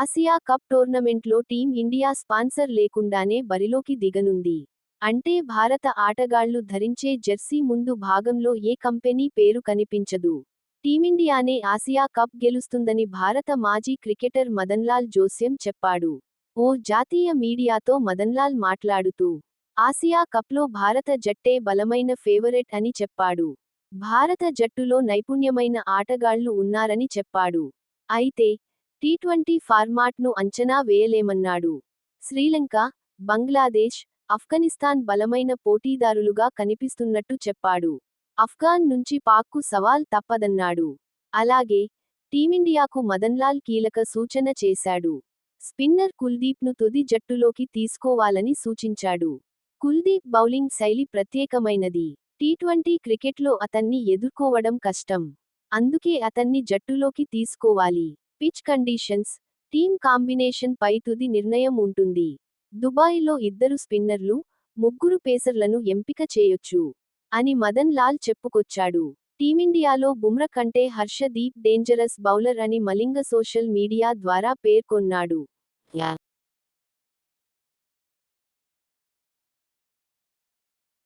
Asia cup టోర్నమెంట్లో team India sponsor లేకుండానే బరిలోకి దిగనుంది. అంటే భారత ఆటగాళ్ళు ధరించే జెర్సీ ముందు భాగంలో ఏ కంపెనీ పేరు కనిపించదు. టీమిండియానే ఆసియా కప్ గెలుస్తుందని భారత మాజీ క్రికెటర్ మదన్లాల్ జోస్యం చెప్పాడు. ఓ జాతీయ మీడియాతో మదన్లాల్ మాట్లాడుతూ ఆసియా కప్లో భారత జట్టే బలమైన ఫేవరెట్ అని చెప్పాడు. భారత జట్టులో నైపుణ్యమైన ఆటగాళ్ళు ఉన్నారని చెప్పాడు. అయితే టీ ట్వంటీ ఫార్మాట్ను అంచనా వేయలేమన్నాడు. శ్రీలంక బంగ్లాదేశ్ ఆఫ్ఘనిస్తాన్ బలమైన పోటీదారులుగా కనిపిస్తున్నట్టు చెప్పాడు. అఫ్ఘాన్ నుంచి పాక్కు సవాల్ తప్పదన్నాడు. అలాగే టీమిండియాకు మదన్లాల్ కీలక సూచన చేశాడు. స్పిన్నర్ కుల్దీప్ను తుది జట్టులోకి తీసుకోవాలని సూచించాడు. కుల్దీప్ బౌలింగ్ శైలి ప్రత్యేకమైనది. టీ ట్వంటీ క్రికెట్లో అతన్ని ఎదుర్కోవడం కష్టం. అందుకే అతన్ని జట్టులోకి తీసుకోవాలి. పిచ్ కండిషన్స్ టీమ్ కాంబినేషన్ పై తుది నిర్ణయం ఉంటుంది. దుబాయ్లో ఇద్దరు స్పిన్నర్లు ముగ్గురు పేసర్లను ఎంపిక చేయొచ్చు అని మదన్ లాల్ చెప్పుకొచ్చాడు. టీమిండియాలో బుమ్ర కంటే హర్షదీప్ డేంజరస్ బౌలర్ అని మలింగ సోషల్ మీడియా ద్వారా పేర్కొన్నాడు.